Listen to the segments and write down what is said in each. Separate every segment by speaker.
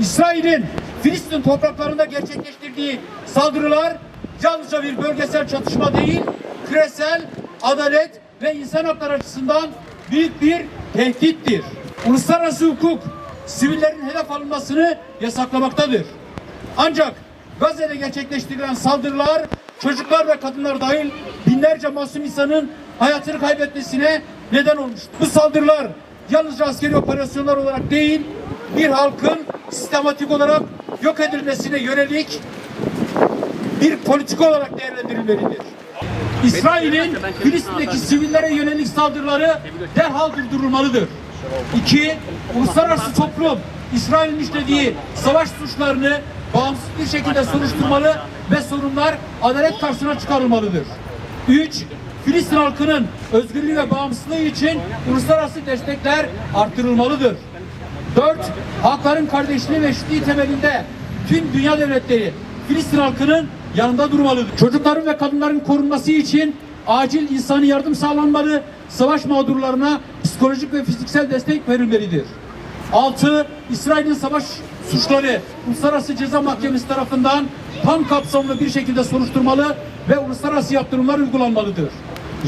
Speaker 1: İsrail'in Filistin topraklarında gerçekleştirdiği saldırılar yalnızca bir bölgesel çatışma değil, küresel adalet ve insan hakları açısından büyük bir tehdittir. Uluslararası hukuk sivillerin hedef alınmasını yasaklamaktadır. Ancak Gazze'de gerçekleştirilen saldırılar çocuklar ve kadınlar dahil binlerce masum insanın hayatını kaybetmesine neden olmuş. Bu saldırılar yalnızca askeri operasyonlar olarak değil, bir halkın sistematik olarak yok edilmesine yönelik bir politika olarak değerlendirilmelidir. İsrail'in Filistin'deki sivillere yönelik saldırıları derhal durdurulmalıdır. İki, uluslararası toplum İsrail'in işlediği savaş suçlarını bağımsız bir şekilde soruşturmalı ve sorunlar adalet karşısına çıkarılmalıdır. Üç, Filistin halkının özgürlüğü ve bağımsızlığı için uluslararası destekler artırılmalıdır. Dört, hakların kardeşliği ve eşitliği temelinde tüm dünya devletleri Filistin halkının yanında durmalıdır. Çocukların ve kadınların korunması için acil insani yardım sağlanmalı, savaş mağdurlarına psikolojik ve fiziksel destek verilmelidir. Altı, İsrail'in savaş suçları Uluslararası Ceza Mahkemesi tarafından tam kapsamlı bir şekilde soruşturmalı ve uluslararası yaptırımlar uygulanmalıdır.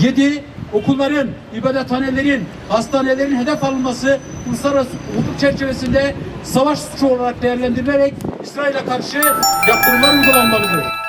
Speaker 1: 7. Okulların, ibadethanelerin, hastanelerin hedef alınması uluslararası hukuk çerçevesinde savaş suçu olarak değerlendirilerek İsrail'e karşı yaptırımlar uygulanmalıdır.